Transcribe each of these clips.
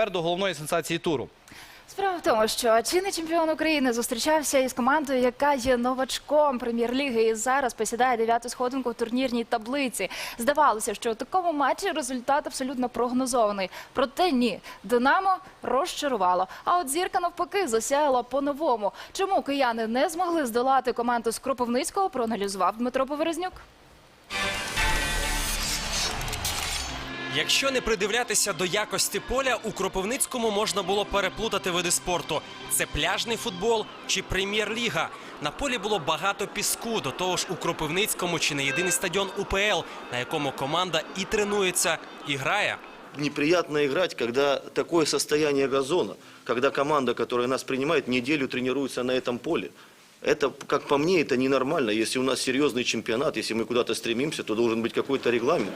тепер до головної сенсації туру. Справа в тому, що чинний чемпіон України зустрічався із командою, яка є новачком прем'єр-ліги, і зараз посідає дев'яту сходинку в турнірній таблиці. Здавалося, що у такому матчі результат абсолютно прогнозований. Проте ні, Динамо розчарувало. А от зірка навпаки засяяла по-новому. Чому кияни не змогли здолати команду з Кропивницького, проаналізував Дмитро Поворознюк. Якщо не придивлятися до якості поля, у Кропивницькому можна було переплутати види спорту: це пляжний футбол чи прем'єр-ліга. На полі було багато піску. До того ж, у Кропивницькому чи не єдиний стадіон УПЛ, на якому команда і тренується, і грає. неприятно играть, когда такое состояние газона, когда команда, которая нас принимает, неделю тренируется на этом поле. Это, как по мне, это ненормально. Если у нас серьезный чемпионат, если мы куда-то стремимся, то должен быть какой-то регламент.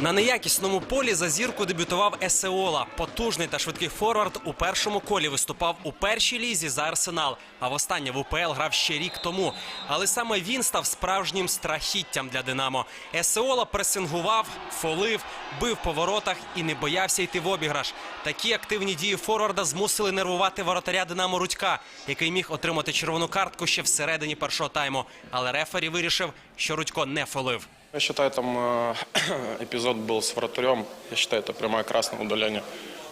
На неякісному полі за зірку дебютував Есеола. Потужний та швидкий форвард у першому колі виступав у першій лізі за арсенал. А востаннє в УПЛ грав ще рік тому. Але саме він став справжнім страхіттям для Динамо. Есеола пресингував, фолив, бив по воротах і не боявся йти в обіграш. Такі активні дії форварда змусили нервувати воротаря Динамо Рудька, який міг отримати червону картку ще всередині першого тайму. Але рефері вирішив, що Рудько не фолив. Я считаю, там э, эпизод был с вратарем. Я считаю, это прямое красное удаление.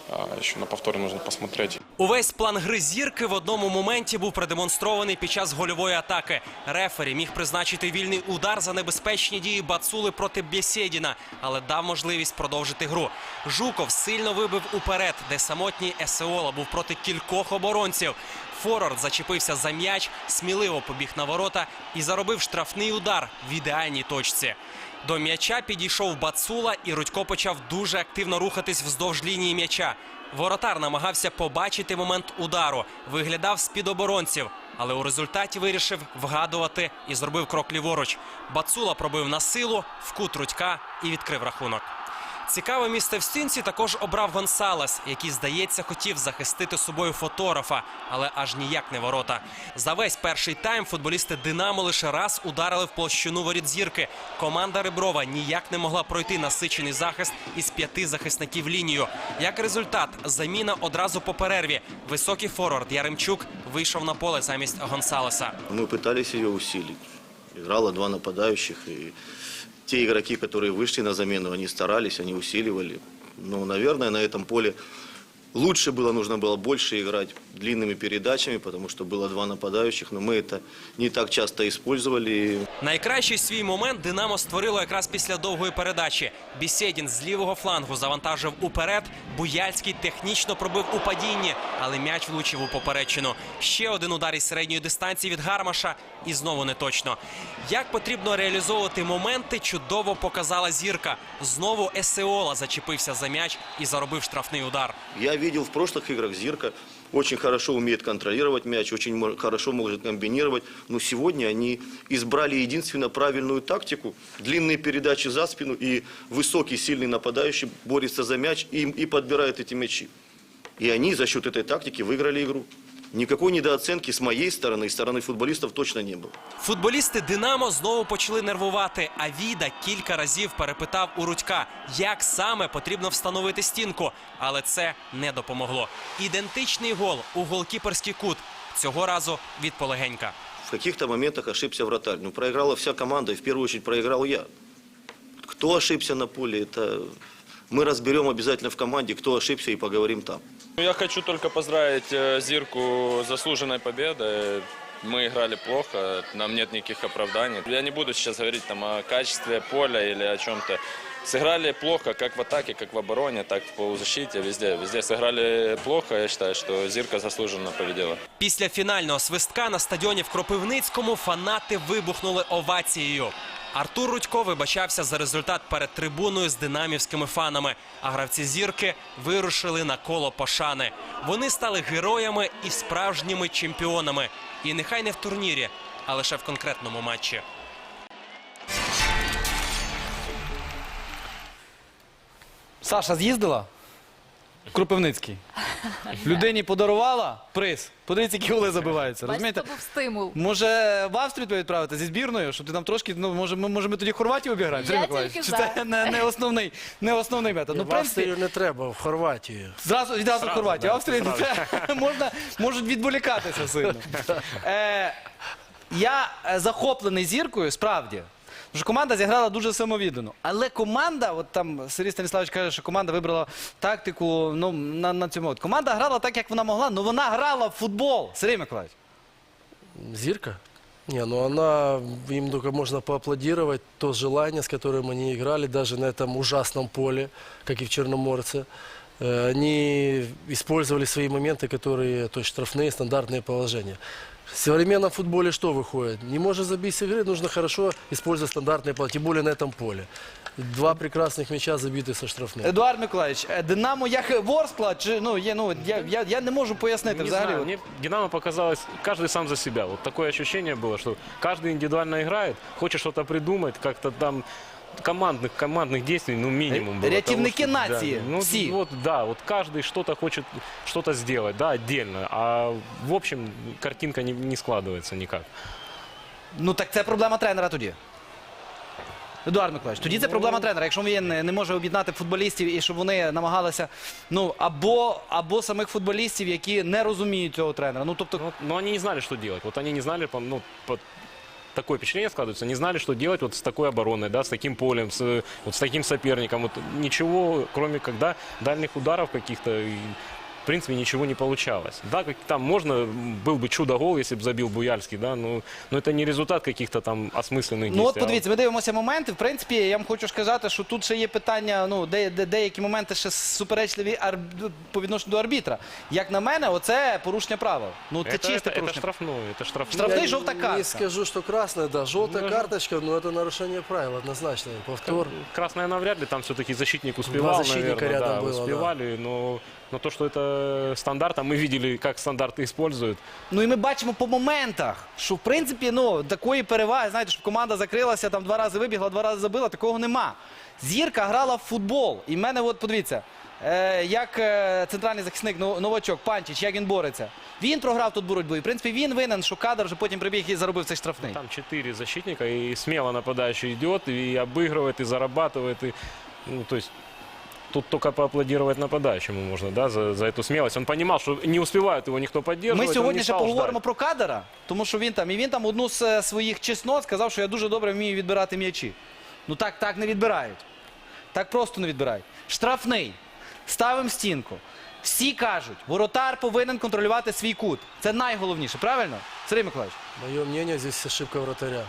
А, Еще на повторе нужно посмотреть. Увесь план гри зірки в одному моменті був продемонстрований під час гольової атаки. Рефері міг призначити вільний удар за небезпечні дії Бацули проти Бєсєдіна, але дав можливість продовжити гру. Жуков сильно вибив уперед, де самотній Есеола був проти кількох оборонців. Форвард зачепився за м'яч, сміливо побіг на ворота і заробив штрафний удар в ідеальній точці. До м'яча підійшов Бацула, і Рудько почав дуже активно рухатись вздовж лінії м'яча. Воротар намагався побачити момент удару, виглядав з-під оборонців, але у результаті вирішив вгадувати і зробив крок ліворуч. Бацула пробив на силу, в кут Рудька і відкрив рахунок. Цікаве місце в стінці також обрав Гонсалес, який, здається, хотів захистити собою фотографа, але аж ніяк не ворота. За весь перший тайм футболісти Динамо лише раз ударили в площину воріт зірки. Команда Реброва ніяк не могла пройти насичений захист із п'яти захисників лінію. Як результат, заміна одразу по перерві. Високий форвард Яремчук вийшов на поле замість Гонсалеса. Мы пытались ее усилить. Играло два нападающих, и те игроки, которые вышли на замену, они старались, они усиливали. Но, наверное, на этом поле лучше было, нужно было больше играть длинными передачами, потому что было два нападающих, но мы это не так часто использовали. и Найкращий свій момент Динамо створило якраз після довгої передачі. Бісєдін з лівого флангу завантажив уперед. Буяльський технічно пробив у падінні, але м'яч влучив у поперечину. Ще один удар із середньої дистанції від Гармаша, і знову не точно. Як потрібно реалізовувати моменти, чудово показала зірка. Знову Есеола зачепився за м'яч і заробив штрафний удар. Я видел в прошлых играх Зирка очень хорошо умеет контролировать мяч, очень хорошо может комбинировать. Но сегодня они избрали единственно правильную тактику. Длинные передачи за спину и высокий, сильный нападающий борется за мяч и, и подбирает эти мячи. И они за счет этой тактики выиграли игру. Никакой недооценки с моей стороны и стороны футболистов точно не было. Футболісти Динамо знову почали нервувати. А Віда кілька разів перепитав у Рудька, як саме потрібно встановити стінку. Але це не допомогло. Ідентичний гол у голкіперський кут. Цього разу від полегенька. В каких-то моментах ошибся вратарь. Ну, проиграла вся команда, и в первую очередь проиграл я. Кто ошибся на поле, это мы разберем обязательно в команде, кто ошибся, и поговорим там. Ну, Я хочу только поздравить э, Зирку с заслуженной победой. Мы играли плохо, нам нет никаких оправданий. Я не буду сейчас говорить там о качестве поля или о чем-то. Сыграли плохо как в атаке, как в обороне, так в полузащите, везде. Везде сыграли плохо, я считаю, что Зирка заслуженно победила. Після фінального свистка на стадіоні в Кропивницькому фанати вибухнули овацією. Артур Рудько вибачався за результат перед трибуною з динамівськими фанами. А гравці зірки вирушили на коло пошани. Вони стали героями і справжніми чемпіонами. І нехай не в турнірі, а лише в конкретному матчі. Саша з'їздила? Кропивницький. Людині подарувала приз. Подивіться, які голи забиваються. Розумієте? це був стимул. Може в Австрію тебе відправити зі збірною, щоб ти там трошки, ну може, ми, може ми тоді Хорватію обіграємо? Я Сергій Миколаївич? тільки Чи за. це не, не основний, не основний метод? Ну, в в принципі, Австрію не треба, в Хорватію. Зразу відразу в Хорватію. да, Австрія це можна можуть відволікатися сильно. Е, я е, захоплений зіркою, справді. Тому команда зіграла дуже самовіддано. Але команда, от там Сергій Станіславович каже, що команда вибрала тактику ну, на, на цьому. От команда грала так, як вона могла, але вона грала в футбол. Сергій Миколаївич. Зирка? Не, ну она, им только можно поаплодировать, то желание, с которым они играли, даже на этом ужасном поле, как и в Черноморце. Э, Они использовали свои моменты, которые, то есть штрафные, стандартные положения. В современном футболе что выходит? Не можешь забить с игры, нужно хорошо использовать стандартные положения, тем более на этом поле. Два прекрасных мяча забиты со штрафных. Едуард Миколаївич, е, Динамо як Ворскла, чи ну є ну я, я, я не можу пояснити Не взагалі. знаю, от. мне Динамо показалось, каждый сам за себя. Вот такое ощущение было, что каждый индивидуально играет, хочет что-то придумать, как-то там командных, командных действий, ну, минимум было. Рятивники того, что- нации, Да, ну, все. вот, да, вот каждый что-то хочет, что-то сделать, да, отдельно. А в общем, картинка не, не складывается никак. Ну так це проблема тренера тоді. Едуард Миколаївич, тоді Ну. це проблема тренера. Якщо він не, не може об'єднати футболістів і щоб вони намагалися, ну або, або самих футболістів, які не розуміють цього тренера. Ну тобто, Ну, но они не знали, что делать. Вот они не знали, по- ну, по- такое впечатление складывается, не знали, что делать вот с такой обороной, да, с таким полем, с, вот с таким соперником. Вот ничего, кроме когда дальних ударов каких-то, в принципе, ничего не получалось. Да, как, там можно, м, был бы чудо-гол, если бы забил Буяльский, да, но, но это не результат каких-то там осмысленных ну от действий. а подивіться, ми дивимося моменти. В принципі, я вам хочу сказати, що тут ще є питання, ну де, де деякі моменти ще суперечливі арб... по відношенню до арбітра. Як на мене, оце порушення правил. Ну це это, чисте это, это порушення. штрафное, это штрафное. Штрафной Я желтая картка. Не скажу, что красная, да. Желтая Ну, карточка, но это нарушение правил однозначно. Повтор. Красная навряд ли, там все-таки защитник успевал, защитника наверное, рядом да, было, да. успевали, но, но то, что это стандарт, а мы видели, как стандарты используют, Ну і ми бачимо по моментах, що в принципі ну такої переваги, знаєте, щоб команда закрилася, там два рази вибігла, два рази забила, такого нема. Зірка грала в футбол. І в мене, от подивіться, е, як е, центральний захисник ну, новачок Панчич, як він бореться. Він програв тут боротьбу. І в принципі він винен, що кадр вже потім прибіг і заробив цей штрафний. Там четыре защитника, и смело нападающий идет, и обыгрывает, и зарабатывает. И, ну, то есть тут только поаплодировать нападающему можно, да, за, за эту смелость. Он понимал, что не успевает его никто поддерживать. Ми сьогодні ще поговоримо про кадра, тому що він там і він там одну з е, своїх чеснот сказав, що я дуже добре вмію відбирати м'ячі. Ну так, так не відбирають. Так просто не відбирають. Штрафний. Ставимо стінку. Всі кажуть, воротар повинен контролювати свій кут. Це найголовніше, правильно? Сергій Миколаївич? Мое мнение, здесь ошибка вратаря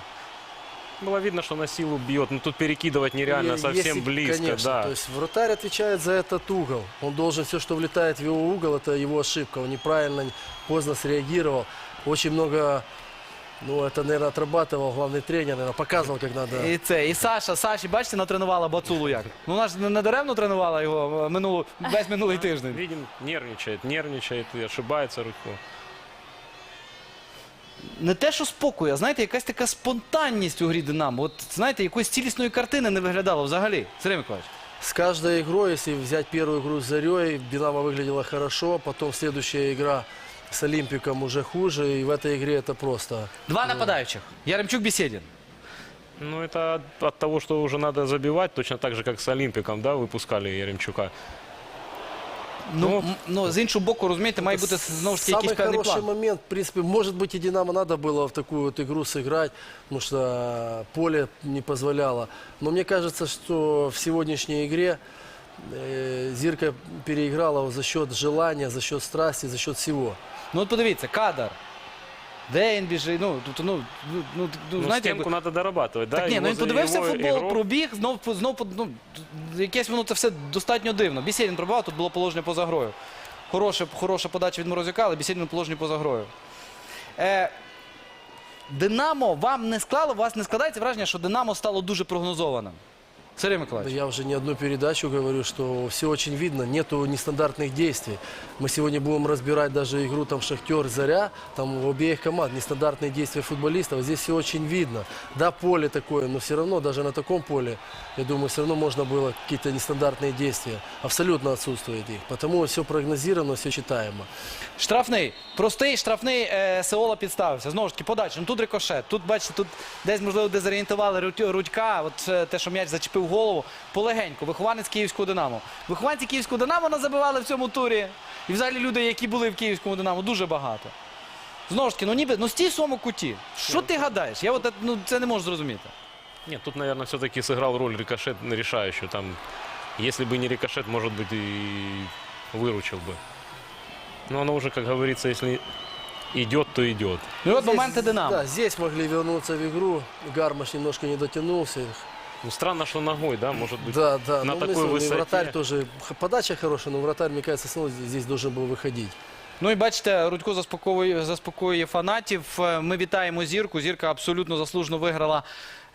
Было видно, что на силу бьет, но тут перекидывать нереально, Е- совсем если, близко, Конечно, да. то есть вратарь отвечает за этот угол. Он должен все, что влетает в его угол, это его ошибка. Он неправильно, поздно среагировал. Очень много, ну это, наверное, отрабатывал главный тренер, наверное, показывал, как надо. І це, і Саша, Саші, бачите, натренувала Бацулу як? Ну вона ж не не даремно тренувала його е, минулу, весь минулий тиждень. Видим, нервничает, нервничает и ошибается Рудько. не те, що спокою, а знаєте, якась така спонтанність у грі Динамо. От знаєте, якоїсь цілісної картини не виглядало взагалі. Сергій Миколаївич. С каждой игрой, если взять первую игру с Зарей, Динамо выглядела хорошо, потом следующая игра с Олимпиком уже хуже, и в этой игре это просто... Два нападаючих. Яремчук Бесєдін. Ну, это от, от того, что уже надо забивать, точно так же, как с Олимпиком, да, выпускали Яремчука. Ну, м- ну, з іншого боку, розумієте, має бути знову ж таки Самый якийсь певний хороший план. момент, в принципе, может быть, и Динамо надо было в такую вот игру сыграть, потому что поле не позволяло. Но мне кажется, что в сегодняшней игре э, Зирка переиграла его за счет желания, за счет страсти, за счет всего. Ну от подивіться, кадр. Де він біжить? Ну, тобто, ну, ну, ну, ну знаєте, якби- надо дорабатывать, да? Так ні, и ну він подивився футбол, пробіг, знов, знов ну, якесь воно це все достатньо дивно. Бісєдін пробував, тут було положення поза грою. Хороша, хороша подача від Морозюка, але Бісєдін на положенні поза грою. Е, Динамо вам не склало, у вас не складається враження, що Динамо стало дуже прогнозованим. Сергій Да Миколаївич. Я уже не одну передачу говорю, что все очень видно, нету нестандартных действий. Мы сегодня будем разбирать даже игру там Шахтер, Заря, там у обеих команд нестандартные действия футболистов. Здесь все очень видно. Да, поле такое, но все равно даже на таком поле, я думаю, все равно можно было какие-то нестандартные действия. Абсолютно отсутствует их. Потому все прогнозировано, все читаемо. Штрафний. Простий штрафний е, Сеола підставився. Знову ж таки, подача. Ну тут рикошет. Тут, бачите, тут десь, можливо, дезорієнтували Рудь- Рудька. От е, те, що м'яч зачепив голову. Полегенько. Вихованець Київського Динамо. Вихованці Київського Динамо нас забивали в цьому турі. І взагалі люди, які були в Київському Динамо, дуже багато. Знову ж таки, ну ніби, ну стій в своєму куті. Що ти гадаєш? Я от е, ну, це не можу зрозуміти. Нет, тут, наверное, все-таки сыграл роль рикошет решающую. Там, если бы не рикошет, может быть, и выручил бы. Но оно уже, как говорится, если идет, то идет. Ну і от Здесь- моменти Динамо. Да, здесь могли вернуться в игру. Гармаш немножко не дотянулся. Ну, странно, что ногой, да, может быть. Да, да. на ну, такой мысль, и высоте. вратарь тоже. х- Подача хорошая, но вратарь, мне кажется, снова здесь должен был выходить. Ну і бачите, Рудько заспокоює, заспокоює фанатів. Е, Ми вітаємо зірку. Зірка абсолютно заслужено виграла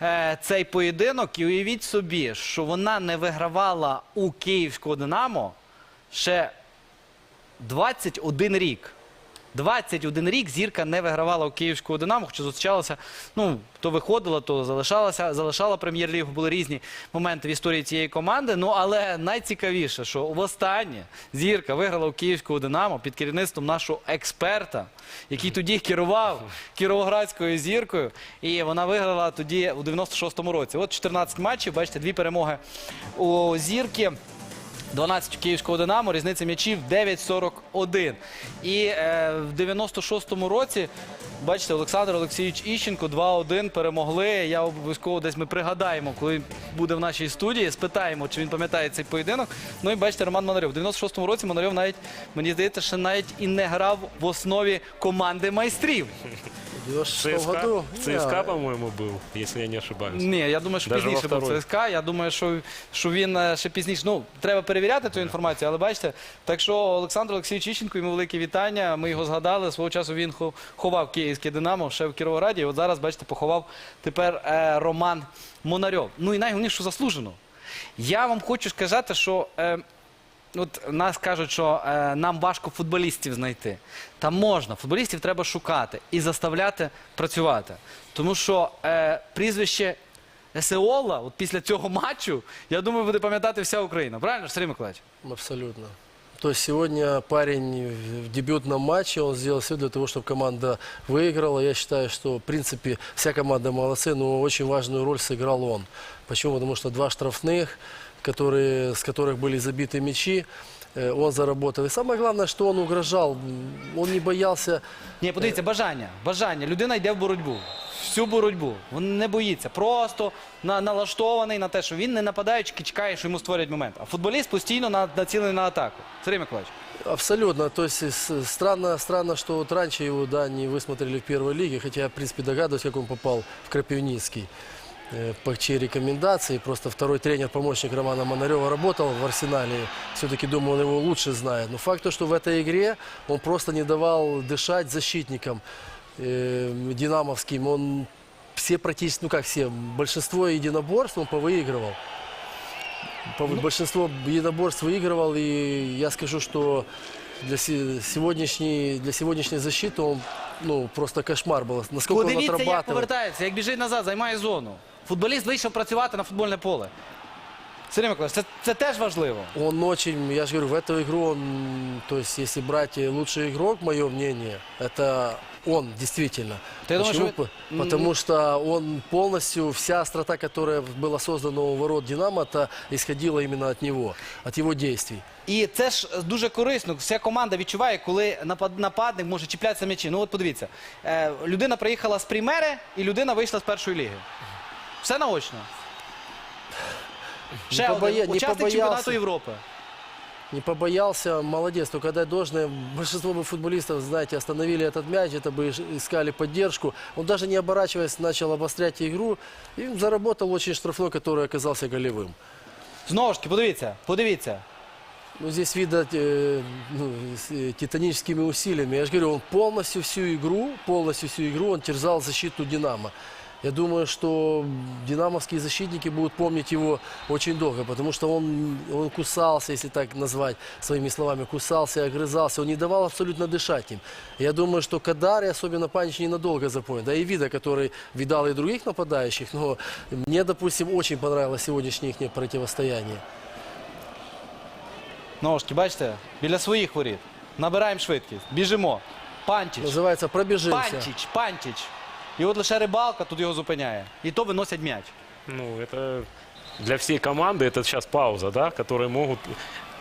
е, цей поєдинок. І уявіть собі, що вона не вигравала у київського Динамо ще 21 рік. 21 рік зірка не вигравала у київського Динамо, хоча зустрічалася, ну, то виходила, то залишалася, залишала прем'єр-лігу, були різні моменти в історії цієї команди. Ну, але найцікавіше, що востаннє зірка виграла у київського Динамо під керівництвом нашого експерта, який тоді керував кіровоградською зіркою. І вона виграла тоді у 96-му році. От 14 матчів, бачите, дві перемоги у зірки. 12 у київського Динамо, різниця м'ячів 9-41. І е, в 96-му році, бачите, Олександр Олексійович Іщенко 2-1 перемогли. Я обов'язково десь ми пригадаємо, коли буде в нашій студії, спитаємо, чи він пам'ятає цей поєдинок. Ну і бачите, Роман Монарьов. В 96-му році Монарьов навіть, мені здається, ще навіть і не грав в основі команди майстрів. В 96 ЦСКА, году. ЦСКА по-моему, был, если я не ошибаюсь. Ні, я думаю, що Даже пізніше во був второй. ЦСКА. Я думаю, що, що він е, ще пізніше. Ну, треба перевіряти цю інформацію, але бачите, так що Олександр Олексійович Іщенко, йому велике вітання. Ми його згадали. Свого часу він хо- ховав київське Динамо ще в Кіровограді. І от зараз, бачите, поховав тепер е, Роман Монарьов. Ну і найголовніше, що заслужено. Я вам хочу сказати, що. Е, От нас кажуть, що е, нам важко футболістів знайти. Там можна. Футболістів треба шукати і заставляти працювати. Тому що е, прізвище Есеола, от після цього матчу, я думаю, буде пам'ятати вся Україна. Правильно, ж, Сергій Миколаївич? Абсолютно. То есть сегодня парень в дебютном матче, он сделал все для того, чтобы команда выиграла. Я считаю, что, в принципе, вся команда молодцы, но очень важную роль сыграл он. Почему? Потому что два штрафных, которые, с которых были забиты мячи, э, он заработал. И самое главное, что он угрожал. М, Он не боялся Ні, подивіться, бажання. Бажання. Людина йде в боротьбу. Всю боротьбу. Він не боїться. Просто на, налаштований на те, що він не нападаючи, чекає, що йому створять момент. А футболіст постійно на, націлений на атаку. Сергій Миколаївич. Абсолютно. То есть с- странно, странно, что вот раньше его да, не высмотрели в первой лиге, хотя я, в принципе, догадываюсь, как он попал в Крапивницкий. Э, По чьей рекомендации. Просто второй тренер, помощник Романа Монарева, работал в Арсенале. Все-таки, думаю, он его лучше знает. Но факт то, что в этой игре он просто не давал дышать защитникам э, динамовским. Он все практически, ну как все, большинство единоборств он повыигрывал. По- Большинство единоборств выигрывал, и я скажу, что для се- сегодняшней, для сегодняшней защиты он ну, просто кошмар был. Насколько он Подивіться, як отрабатывал. повертається, як біжить назад, займає зону. Футболіст вийшов працювати на футбольне поле. Сергій Миколаївич, це, це теж важливо. Он очень, я же говорю, в эту игру он, то есть если брать э, лучший игрок, мое мнение, это он действительно. Ты думаешь, Почему? вы- По- Потому что он полностью, вся острота, которая была создана у ворот Динамо, это исходила именно от него, от его действий. І це ж дуже корисно. Вся команда відчуває, коли напад- нападник може чіплятися м'ячі. Ну от подивіться, е, людина приїхала з Прімери і людина вийшла з першої ліги. Все наочно. Ще побоя- один не учасник побоявся. чемпіонату Європи. Не побоялся, молодец. Только дай должное, большинство бы футболистов, знаете, остановили этот мяч, это бы иш- искали поддержку. Он даже не оборачиваясь, начал обострять игру и заработал очень штрафной, который оказался голевым. Знову ж таки, подивіться, подивіться. Ну, здесь видно э, ну, с э, титаническими усилиями. Я же говорю, он полностью всю игру, полностью всю игру он терзал защиту «Динамо». Я думаю, что динамовские защитники будут помнить его очень долго, потому что он, он кусался, если так назвать своими словами, кусался, огрызался, он не давал абсолютно дышать им. Я думаю, что Кадар и особенно Панич ненадолго запомнит. Да и Вида, который видал и других нападающих, но мне, допустим, очень понравилось сегодняшнее их противостояние. Знову ж таки, бачите, біля своїх воріт. Набираємо швидкість, біжимо. Панчич, Называется «Пробежимся». панчич, панчич. І от лише рибалка тут його зупиняє. І то виносять м'яч. Ну, это для всей команды это сейчас пауза, да, которые могут...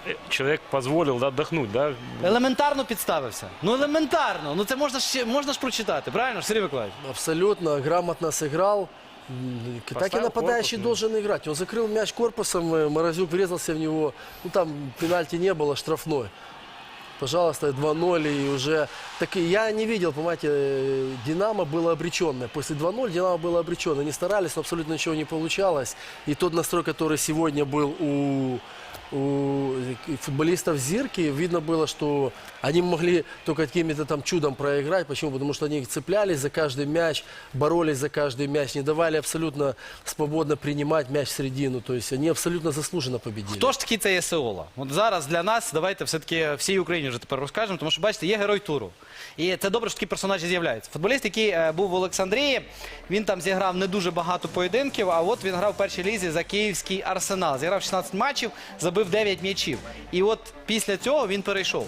э, Человек позволил да, отдохнуть, да, Елементарно підставився. Ну елементарно. Ну це можна ще можна ж прочитати, правильно ж, Сергій Миколаївич? Абсолютно грамотно сыграл. М, Так и Поставил нападающий корпус, ну. должен играть. Он закрыл мяч корпусом, э, Морозюк врезался в него. Ну там пенальти не было, штрафной. Пожалуйста, 2-0 и уже... Так и я не видел, понимаете, э, Динамо было обреченное. После 2-0 Динамо было обреченное. Они старались, но абсолютно ничего не получалось. И тот настрой, который сегодня был у, у футболистов Зирки, видно было, что они могли только каким-то там чудом проиграть. Почему? Потому что они цеплялись за каждый мяч, боролись за каждый мяч, не давали абсолютно свободно принимать мяч в середину. То есть они абсолютно заслуженно победили. Хто ж такий це є Сеола? От зараз для нас давайте все-таки всій Україні вже тепер розкажемо, тому що бачите, є герой туру. І це добре, що такі персонажі з'являються. Футболіст, який е, був в Олександрії, він там зіграв не дуже багато поєдинків, а от він грав в першій лізі за київський арсенал. Зіграв 16 матчів, забив 9 м'ячів. І от після цього він перейшов.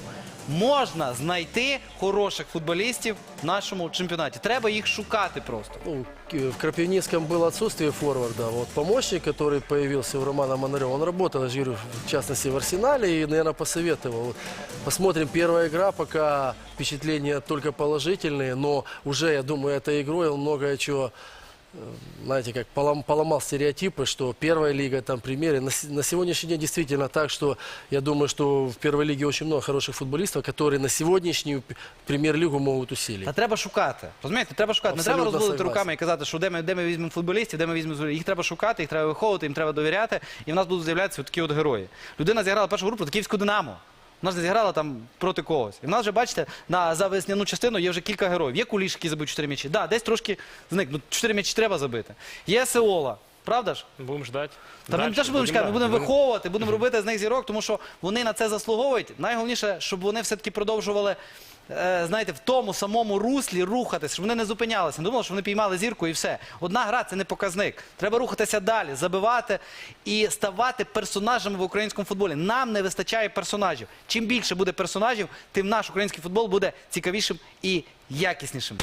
Можна знайти хороших футболістів в нашому чемпіонаті. Треба їх шукати просто. Ну, к- в Крапивницком было отсутствие форварда. Вот помощник, который появился у Романа Манарева, он работал, я же говорю, в частности в Арсенале и, наверное, посоветовал. Вот Посмотрим, первая игра, пока впечатления только положительные, но уже, я думаю, этой игрой он многое чего э, знаете, как полом- поломал стереотипы, что первая лига, там, премьер. На, с- на сегодняшний день действительно так, что я думаю, что в первой лиге очень много хороших футболистов, которые на сегодняшнюю п- премьер-лигу могут усилить. Та треба шукати. Розумієте, треба шукати. Не треба Абсолютно розводити согласен. руками і казати, що де ми, де ми візьмемо футболістів, де ми візьмемо футболістів. Їх треба шукати, їх треба виховувати, їм треба довіряти. І в нас будуть з'являтися такі от герої. Людина зіграла першу групу за Київську Динамо. Не зіграла там проти когось. І в нас вже, бачите, на за весняну частину є вже кілька героїв. Є Куліш, який забив 4 м'ячі. Да, десь трошки зник. Ну, 4 м'ячі треба забити. Є Сеола. Правда ж? Будемо ждать. Та ми не те, що будемо чекати, ми будемо виховувати, будемо робити з них зірок, тому що вони на це заслуговують. Найголовніше, щоб вони все-таки продовжували, е, знаєте, в тому самому руслі рухатися, щоб вони не зупинялися. Не думали, що вони піймали зірку і все. Одна гра це не показник. Треба рухатися далі, забивати і ставати персонажами в українському футболі. Нам не вистачає персонажів. Чим більше буде персонажів, тим наш український футбол буде цікавішим і якіснішим.